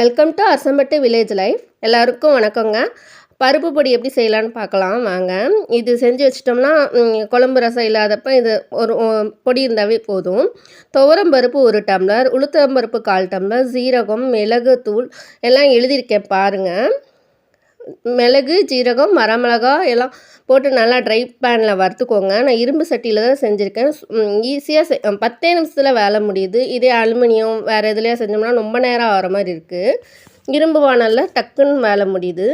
Welcome to Arasampattu village life எல்லாருக்கும் வணக்கங்க. பருப்பு பொடி எப்படி செய்யலான்னு பார்க்கலாம் வாங்க. இது செஞ்சு வச்சிட்டோம்னா குழம்பு ரசம் இல்லாதப்ப இது ஒரு பொடி இருந்தாவே போதும். துவரம் பருப்பு ஒரு டம்ளர் உளுத்தம்பருப்பு கால் டம்ளர் சீரகம் மிளகு தூள் எல்லாம் எழுதியிருக்கேன் பாருங்கள் மிளகு ஜீரகம் வரமிளகா எல்லாம் போட்டு நல்லா ட்ரை பேனில் வறுத்துக்கோங்க. நான் இரும்பு சட்டியில் தான் செஞ்சுருக்கேன். ஈஸியாக செ பத்தே நிமிஷத்தில் வேலை முடியுது. இதே அலுமினியம் வேறு எதுலையா செஞ்சோம்னா ரொம்ப நேரம் ஆகிற மாதிரி இருக்குது இரும்பு வானலில் டக்குன்னு வேலை முடியுது.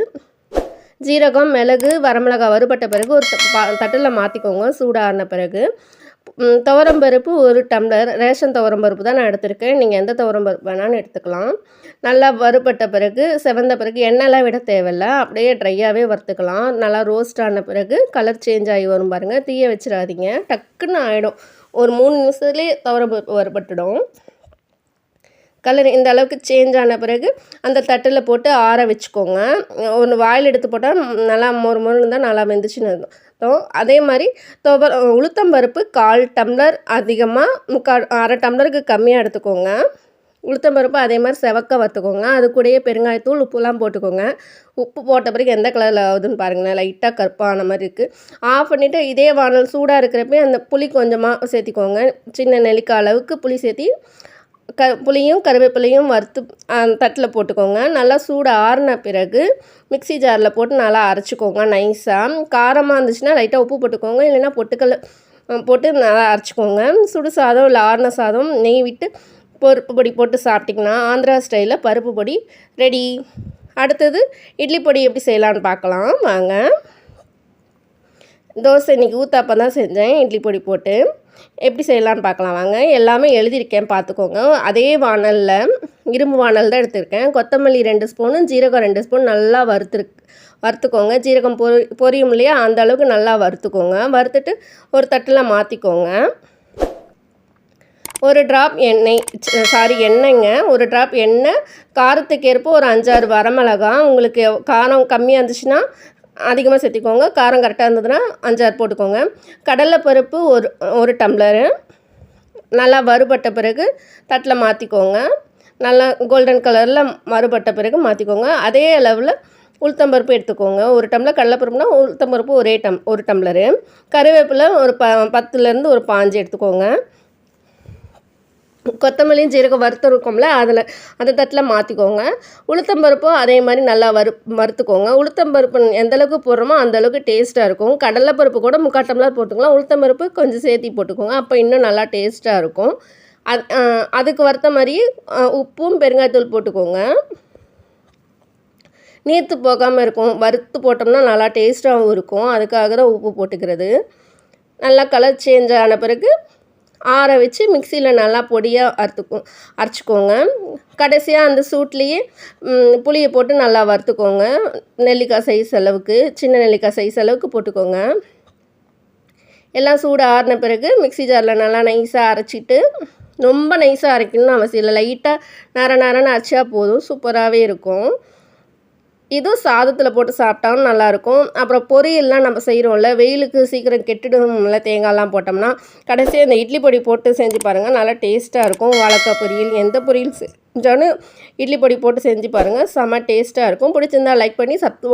ஜீரகம் மிளகு வரமிளகா வறுபட்ட பிறகு ஒரு த- பா தட்டில் மாற்றிக்கோங்க சூடான பிறகு. துவரம் பருப்பு ஒரு டம்ளர் ரேஷன் துவரம் பருப்பு தான் நான் எடுத்திருக்கேன். நீங்கள் எந்த துவரம் பருப்பு வேணாலும் எடுத்துக்கலாம். நல்லா வறுபட்ட பிறகு செவந்த பிறகு எண்ணெய்லாம் விட தேவையில்ல. அப்படியே ட்ரையாகவே வறுத்துக்கலாம். நல்லா ரோஸ்ட் ஆன பிறகு கலர் சேஞ்ச் ஆகி வரும் பாருங்கள் தீய வச்சிடாதீங்க. டக்குன்னு ஆகிடும் ஒரு மூணு நிமிஷத்துலேயே துவரம் பருப்பு வறுபட்டுடும். கலர் இந்த அளவுக்கு சேஞ்ச் ஆன பிறகு அந்த தட்டில் போட்டு ஆற வச்சுக்கோங்க. ஒன்று வாயில் எடுத்து போட்டால் நல்லா மொறு மொறுன்னு தான் நல்லா வெந்துச்சுன்னு அர்த்தம். அதே மாதிரி துவர உளுத்தம்பருப்பு கால் டம்ளர் அதிகமாக முக்கால் அரை டம்ளருக்கு கம்மியாக எடுத்துக்கோங்க. உளுத்தம்பருப்பு அதே மாதிரி செவக்க வறுத்துக்கோங்க. அது கூடயே பெருங்காயத்தூள் உப்புலாம் போட்டுக்கோங்க. உப்பு போட்ட பிறகு எந்த கலரில் ஆகுதுன்னு பாருங்களேன் லைட்டாக கருப்பான மாதிரி இருக்குது ஆஃப் பண்ணிவிட்டு இதே வானல் சூடாக இருக்கிறப்ப அந்த புளி கொஞ்சமாக சேர்த்திக்கோங்க. சின்ன நெல்லிக்காய் அளவுக்கு புளி சேர்த்தி க புளியும் கருவேப்பிலையும் வறுத்து தட்டில் போட்டுக்கோங்க. நல்லா சூடு ஆறின பிறகு மிக்ஸி ஜாரில் போட்டு நல்லா அரைச்சிக்கோங்க நைஸாக காரமாக இருந்துச்சுன்னா லைட்டாக உப்பு போட்டுக்கோங்க. இல்லைன்னா பொட்டுக்கல்ல போட்டு நல்லா அரைச்சிக்கோங்க. சுடு சாதம் இல்லை ஆறின சாதம் நெய் விட்டு பருப்பு பொடி போட்டு சாப்பிட்டிங்கன்னா ஆந்திரா ஸ்டைலில் பருப்பு பொடி ரெடி. அடுத்தது இட்லி பொடி எப்படி செய்யலான்னு பார்க்கலாம். வாங்க. தோசை இன்றைக்கி ஊத்தாப்பம் தான் செஞ்சேன். இட்லி பொடி போட்டு. எப்படி செய்யலான்னு பார்க்கலாம். வாங்க எல்லாமே எழுதியிருக்கேன் பார்த்துக்கோங்க. அதே வானலில் இரும்பு வானல் தான் எடுத்திருக்கேன். கொத்தமல்லி ரெண்டு ஸ்பூனும் ஜீரகம் ரெண்டு ஸ்பூன் நல்லா வறுத்துருக்கு வறுத்துக்கோங்க. ஜீரகம் பொரி பொரியும் இல்லையா அந்த அளவுக்கு நல்லா வறுத்துக்கோங்க. வறுத்துட்டு ஒரு தட்டில் மாற்றிக்கோங்க ஒரு ட்ராப் எண்ணெய் சாரி எண்ணெய்ங்க. ஒரு ட்ராப் எண்ணெய் காரத்துக்கு ஏற்ப ஒரு அஞ்சாறு வரமிளகா. உங்களுக்கு காரம் கம்மியாக இருந்துச்சுன்னா அதிகமாக சேர்த்திக்கோங்க. காரம் கரெக்டாக இருந்ததுன்னா அஞ்சாறு போட்டுக்கோங்க. கடலைப்பருப்பு ஒரு ஒரு டம்ளரு. நல்லா வறுபட்ட பிறகு தட்டில் மாற்றிக்கோங்க நல்லா கோல்டன் கலரில் மறுபட்ட பிறகு மாற்றிக்கோங்க அதே அளவில் உளுத்தம்பருப்பு எடுத்துக்கோங்க. ஒரு டம்ளர் கடலைப்பருப்புனா உளுத்தம்பருப்பு ஒரே டம் ஒரு டம்ளரு. கருவேப்பிலை ஒரு ப பத்துலேருந்து ஒரு பாஞ்சு எடுத்துக்கோங்க. கொத்தமல்லியும் ஜீரகம் வறுத்துருக்கோம்ல அதில் அந்த தட்டில் மாற்றிக்கோங்க உளுத்தம்பருப்பும் அதே மாதிரி நல்லா வறு வறுத்துக்கோங்க. உளுத்தம்பருப்பு எந்தளவுக்கு போடுறோமோ அந்தளவுக்கு டேஸ்ட்டாக இருக்கும். கடலைப்பருப்பு கூட முக்கால் டம்ளர் போட்டுக்கலாம். உளுத்தம்பருப்பு கொஞ்சம் சேர்த்தி போட்டுக்கோங்க. அப்போ இன்னும் நல்லா டேஸ்ட்டாக இருக்கும். அது அதுக்கு வறுத்த மாதிரி உப்பும் பெருங்காயத்தூள் போட்டுக்கோங்க. நீர்த்து போகாமல் இருக்கும். வறுத்து போட்டோம்னா நல்லா டேஸ்ட்டாகவும் இருக்கும். அதுக்காக தான் உப்பு போட்டுக்கிறது. நல்லா கலர் சேஞ்ச் ஆன பிறகு ஆற வச்சு மிக்சியில் நல்லா பொடியாக அறுத்துக்கோ அரைச்சிக்கோங்க. கடைசியாக அந்த சூட்லேயே புளியை போட்டு நல்லா வறுத்துக்கோங்க. நெல்லிக்காய் சைஸ் அளவுக்கு சின்ன நெல்லிக்காய் சைஸ் அளவுக்கு போட்டுக்கோங்க. எல்லாம் சூடு ஆறின பிறகு மிக்ஸி ஜாரில் நல்லா நைஸாக அரைச்சிட்டு ரொம்ப நைஸாக அரைக்கணும்னு அவசியம் இல்லை. லைட்டாக நேர நேரம்னு அரைச்சா போதும். சூப்பராகவே இருக்கும். இதுவும் சாதத்தில் போட்டு சாப்பிட்டாலும் நல்லாயிருக்கும். அப்புறம் பொரியல்லாம் நம்ம செய்கிறோம்ல வெயிலுக்கு சீக்கிரம் கெட்டுடும்ல தேங்காய்லாம் போட்டோம்னா கடைசியாக இந்த இட்லி பொடி போட்டு செஞ்சு பாருங்கள் நல்லா டேஸ்ட்டாக இருக்கும். வாழைக்காய் பொரியல் எந்த பொரியல் செஞ்சாலும் இட்லி பொடி போட்டு செஞ்சு பாருங்கள் செம்ம டேஸ்ட்டாக இருக்கும். பிடிச்சிருந்தா லைக் பண்ணி சத்து